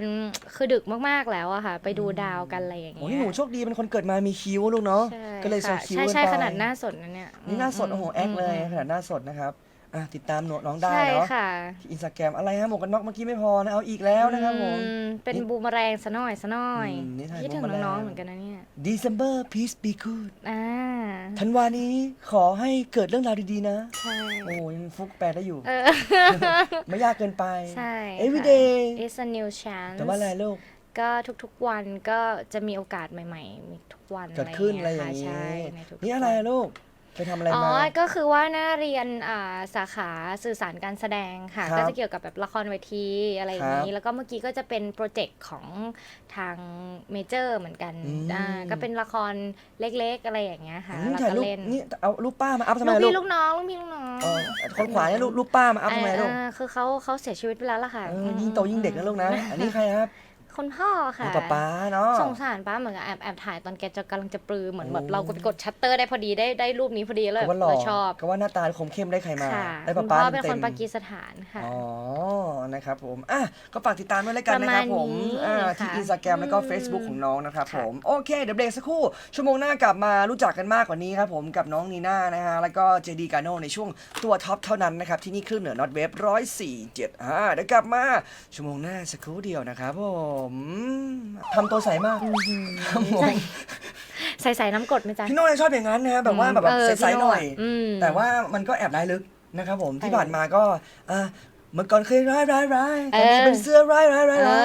คือดึกมากๆแล้วอะค่ะ ไปดูดาวกันอะไรอย่างโอ้เงี้นี่ยหนูโชคดีเป็นคนเกิดมามีคิ้วลูกเนาะ ใช่ก็เลยโชค่ะว์คิ้วใช่กันใช่ไปขนาดหน้าสดนะเนี่ยนี่หน้าสดโอ้โหแอคเลยมขนาดหน้าสดนะครับ อะติดตามหนูน้องได้ใช่เนาะค่ะที่อินสตาแกรมอะไรฮะหมวกกันน็อกเมื่อกี้ไม่พอนะเอาอีกแล้วนะครับผม อืมเป็นบูมเมอแรงซะหน่อยซะหน่อยอืมนี่ถ่ายคิดถึงบูมเมอแรง น้องๆเหมือนกันนะเนี่ย December peace be good อ่าธันวานี้ขอให้เกิดเรื่องราวดีๆนะ ใช่โอ้ยฟุกแปลได้อยู่ เออ ไม่ยากเกินไป ใช่ค่ะ every day It's a new chance แต่ว่าอะไรลูก ก็ทุกๆวันก็จะมีโอกาสใหม่ๆมีทุกวันเกิดขึ้นอะไรอย่างเงี้ นี้ยค่ะใช่ในทุกๆนี่อะไรวัลูก ไปทำอะไรอ๋อ มา ก็คือว่าหน้าเรียนอ่าสาขาสื่อสารการแสดงค่ะ ครับก็จะเกี่ยวกับแบบละครเวทีอะไรอย่างครันี้บแล้วก็เมื่อกี้ก็จะเป็นโปรเจกต์ของทางเมเจอร์เหมือนกันอืม อ่าก็เป็นละครเล็กๆ อะไรอย่างเงี้ยค่ะอืมแล้วถ่ายก็รูปเล่นนี่เอารูปป้ามาอัพทำไมลูกลูพี่กลูกน้องลูกพี่ลูกน้องเออคนขวาเนี่ยรูปรูปป้ามาอัพทำไมลูกอ่าคือเขาเขาเสียชีวิตไปแล้วล่ะค่ะเออยิ่งโตยิ่งเด็กนะลูกนะ อันนี้ใครครับ คุณพ่อค่ะป้าป้าเนาะสงสารป้าเหมือนกับแอบแอบถ่ายตอนแกจะกำลังจะปลือเหมือนแบบโอ้เราก็ไปกดชัตเตอร์ได้พอดีได้ได้รูปนี้พอดีเลยก็ว่าหล่อเราชอบก็ว่าหน้าตาคมเข้มได้ใครมาค่ะได้คุป้าณป้าพ่อเป็นต็คมนๆปากีสถานค่ะอ๋อนะครับผมอะก็ฝากติดตามด้วยแล้วกันนะครับผมประมาณนี้อ่าที่ค่ะอินสตาแกรมแล้วก็อืม Facebook ของน้องนะครับค่ะผมโอเคเดี๋ยวเบรกสักครู่ชั่วโมงหน้ากลับมารู้จักกันมากกว่านี้ครับผมกับน้องนีน่านะฮะแล้วก็เจดีกาโนในช่วงตัวท็อปเท่านั้นนะครับที่นี่คลื่นเหนือนอตเวฟร้อยสี่เจ็ดอ่าเดี๋ยวกลับมาชั่วโมงหน้าสักครู่เดียวนะครับผมทำตัวใสมากครับผมใส่ใส่น้ำกรดไหมจ๊ะ พี่โน่เนี่ยชอบอย่างนั้นนะฮะแบบว่าแบบเออใสพี่ๆโน่หน่อย อืม แต่ว่ามันก็แอบร้ายลึกนะครับผมที่เออผ่านมาก็อ่าเมื่อก่อนเคยร้ายร้ายร้ายตอนนี้เออเป็นเสื้อร้ายร้ายร้ายเอร้า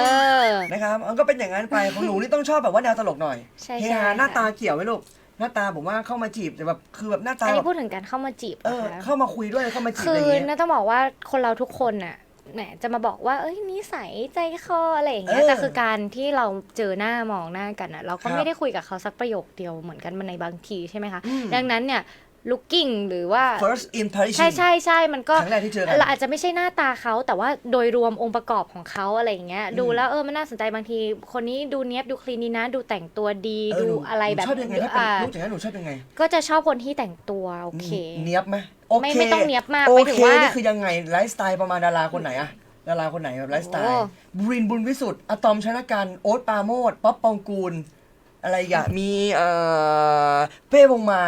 ย อ นะครับมันก็เป็นอย่างนั้นไป ของหนูนี่ต้องชอบแบบว่าแนวตลกหน่อยใช่เฮใช่ฮาหน้าค่ะ ตาเกี่ยวไหมลูก หน้าตาผมว่าเข้ามาจีบแต่แบบคือแบบหน้าตาอันแบนี้บพูดถึงการเข้ามาจีบเออ นะคะเข้ามาคุยด้วยเข้ามาจีบคือะไรออย่างเงี้ยน่าต้องบอกว่าคนเราทุกคนน่ะ แหมจะมาบอกว่าเอ้ยนิสัยใจคออะไรอย่างเงี้ยเออแต่คือการที่เราเจอหน้ามองหน้ากันน่ะเราครัก็บไม่ได้คุยกับเขาสักประโยคเดียวเหมือนกันมันในบางทีใช่ไหมคะ อืม ดังนั้นเนี่ย looking หรือว่า first impression ใช่ใช่ใช่มันก็ครั้งแรกที่เจอกันเราอาจจะไม่ใช่หน้าตาเขาแต่ว่าโดยรวมองค์ประกอบของเขาอะไรอย่างเงี้ยดูแล้วเออมันน่าสนใจบางที คนนี้ดูเนี้ยบดูคลีนดีนะ ดูแต่งตัวดีเออดูหนูอะไรแบบหนูชอบยังไงถ้าเป็นอ่าลูกอย่างนั้นหนูชอบยังไง ก็จะชอบคนที่แต่งตัวโอเค เนียบไหมโอเคไม่ไม่ต้องเนี๊ยบมากโอไม่ถึเคงว่านี่คือยังไงไลฟ์สไตล์ประมาณดาราคนไหนอะดาราคนไหนแบบไลฟ์สไตโอ้ล์บุรินทร์บุญวิสุทธ์อะตอมชนกันโอ๊ตปราโมดป๊อปปองกูลอะไรอีกอะมีเอ่อเป้วงไม้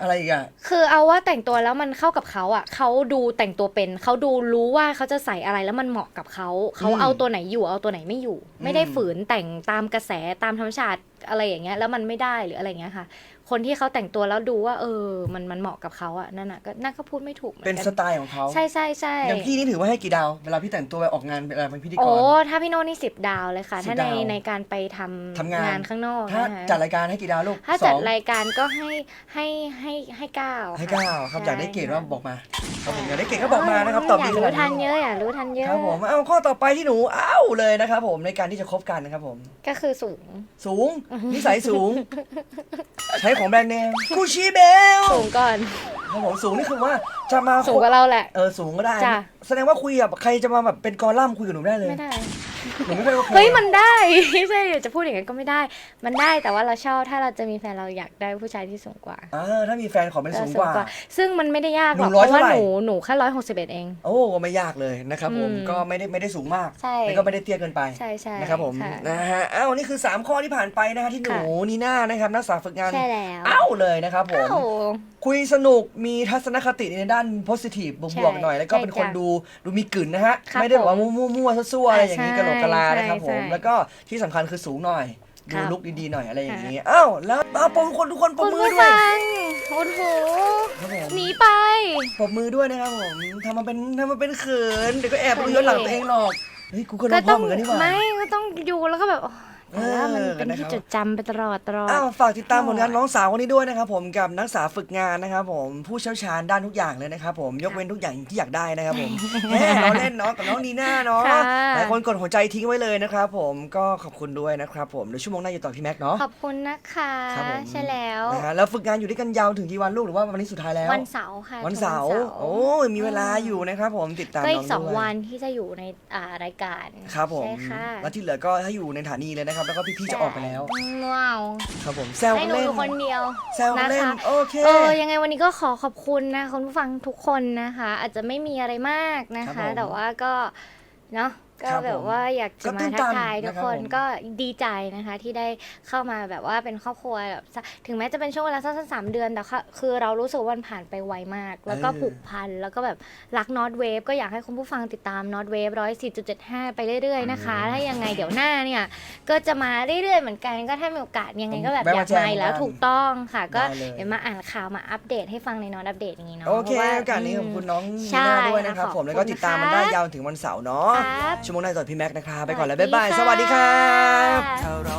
อะไรอีกอะคือเอาว่าแต่งตัวแล้วมันเข้ากับเขาอะเขาดูแต่งตัวเป็นเขาดูรู้ว่าเขาจะใส่อะไรแล้วมันเหมาะกับเขาเขาเอาตัวไหนอยู่เอาตัวไหนไม่อยู่ ไม่ได้ฝืนแต่งตามกระแสตามธรรมชาติ อะไรอย่างเงี้ยแล้วมันไม่ได้หรืออะไรอย่างเงี้ยค่ะ คนที่เขาแต่งตัวแล้วดูว่า เออ มันมันเหมาะกับเขาอะนั่นน่ะก็น่าก็พูดไม่ถูกหมือเป็นกั สไตล์ของเขาใช่ใช่ใช่อย่างพี่นี่ถือว่าให้กี่ดาวเวลาพี่แต่งตัวไปออกงานเวลาเป็นพิธีกโอ้รถ้าพี่โน่นี่สิบดาวเลยค่ะ 10ถ้าในดาวในการไปทำทำงาน ข้างนอกถ้านะคะจัดรายการให้กี่ดาวลูกถ้าสจัดองรายการก็ให้ให้ให้ให้เก้าให้ะเก้าครับอยากได้เกรดว่าใช่บอกมา ครับผมอยากได้เกรดก็บอกมานะครับตอบอยาดีกขรู้นาดทันนี้เยอะอยากรู้ทันเยอะ ครับผมเอาข้อต่อไปที่หนูเอ้าเลยนะครับผมในการที่จะคบกันนะครับผม ก็คือสูง สูงนิสัยสูง ใช้ของแบรนด์เนมกูชิเบลสูงก่อนครับผมสูงนี่คือว่าจะมาสูงกว่าเราแหละ เออสูงก็ได้ จ้ะ แสดงว่าคุยกับใครจะมาแบบเป็นกอลัมน์คุยกับหนูได้เลย ไม่ได้ หนูไม่ค่อยโอเคเฮ้ยมันได้ ไม่ใช่จะพูดอย่างนั้นก็ไม่ได้ มันได้แต่ว่าเราชอบถ้าเราจะมีแฟนเราอยากได้ผู้ชายที่สูงกว่าอ่าถ้ามีแฟนขอเป็นสูงกว่า ซึ่งมันไม่ได้ยากหรอกหนูร้อยเพราะว่าเท่าไหร่ หนูหนูแค่ร้อยหกสิบเอ็ดเอง โอ้ไม่ยากเลยนะครับผมอืมก็ไม่ได้ไม่ได้สูงมากใช่ แล้วก็ไม่ได้เตี้ยเกินไป ใช่ใช่นะครับผมค่ะนะฮะอ้าวนี่คือ 3 ข้อที่ผ่านไปนะฮะที่หนูค่ะ นีน่านะครับนักศึกษาฝึกงานใช่แล้วเอ้าเลยนะครับผม เอ้า คุยสนุกมีทัศนคติในด้าน positive บใช่วกๆหน่อย แล้วก็เป็นคนใช่จ้ะดูดูมีกลิ่นนะฮะ ครับไม่ได้แบบว่าผมมั่วๆซั่วๆอะไรอย่างนี้อ่ากระโหลกกะลาใช่นะครับผมใช่แล้วก็ที่สำคัญคือสูงหน่อยครัดูบลุกดีๆหน่อยอะไรอย่างนี้อ้าวแล้วเอาปมคนทุกคนปรบคุณมือผู้ด้วย ฟังโอ้โหครับผม หนีไป ปรบมือด้วยนะครับผมทำมาเป็นทำมาเป็นเขินเดี๋ยวก็แอบดูย้อนหลังตัวเองหรอกเฮ้ยกูก็ร้ก็องพ่ต้อองเหมือนกันนี่หว่า ไม่ก็ต้องอยู่แล้วก็แบบโอ้ แต่ว่ามันเออเป็นนะครับที่จดจำไปตลอดตลอด อ้าวฝากติดตามผลงานน้องสาวคนนี้ด้วยนะครับผมกับนักศึกษาฝึกงานนะครับผมผู้เชี่ยวชาญด้านทุกอย่างเลยนะครับผมยกเว้นทุกอย่างที่อยากได้นะครับผมแหมน้องเล่นเนาะกับน้องนีน่าเนาะค่ะ หลายคนกดหัวใจทิ้งไว้เลยนะครับผมก็ขอบคุณด้วยนะครับผมเดี๋ยวชั่วโมงหน้าอยู่ต่อพี่แม็กซ์เนาะ ขอบคุณนะคะครับผม ใช่แล้ว นะฮะแล้วฝึกงานอยู่ด้วยกันยาวถึงกี่วันลูกหรือว่าวันนี้สุดท้ายแล้ว วันเสาร์ค่ะวันเสาร์ทุกโอ้ยมีเวลาอยู่นะครับผมติดตามก็น้อีองกสองด้วยวันที่จะอยู่ในอ่ารายการครับผมใช่ค่ะ แล้วที่เหลือก็ให้อยู่ในสถานีเลยนะครับแล้วก็พี่ๆจะออกไปแล้ว ว้าวครับผมแซวให้กันหนูเล่อนยู่คนเดียว แซวกันเล่นนะคะ โอเค เออยังไงวันนี้ก็ขอขอบคุณนะคุณผู้ฟังทุกคนนะคะ อาจจะไม่มีอะไรมากนะครัคะ บผม แต่ว่าก็เนาะ ก็ครับแบบผมว่าอยากจะก็มาตื้นทัตักนทายทุกนะครับคนผม ก็ดีใจนะคะที่ได้เข้ามาแบบว่าเป็นครอบครัวแบบถึงแม้จะเป็นช่วงเวลาสั้นๆสามเดือนแต่ค่ะคือเรารู้สึกว่ามันผ่านไปไวมาก แล้วก็เออ ผูกพันแล้วก็แบบรักนอตเวฟก็อยากให้คุณผู้ฟังติดตามนอตเวฟร้อยสี่จุดเจ็ดห้าไปเรื่อยๆนะคะถ้ายังไงเดี๋ยวหน้าเนี่ย ก็จะมาเรื่อยๆเหมือนกันก็ถ้ามีโอกาสยังไงก็แบบแวะอยามากแจ้งมาอีกแล้วกันถูกต้องค่ะ ก็ได้เลย เดี๋ยวมาอ่านข่าวมาอัปเดตให้ฟังในนอนอัปเดตอย่างนี้เนาะโอเคพราะว่า โอกาสนี้ขอบคุณน้องนีใช่น่าด้วยนะครับขอบผมแล้วก็คุณติดตามมันได้นะคะยาวถึงวันเสาร์เนาะครับ ชั่วโมงหน้าต่อพี่แม็กซ์นะครับไปก่อนแล้วสวับ๊ายสดีบายสวัสดีครับค่ะ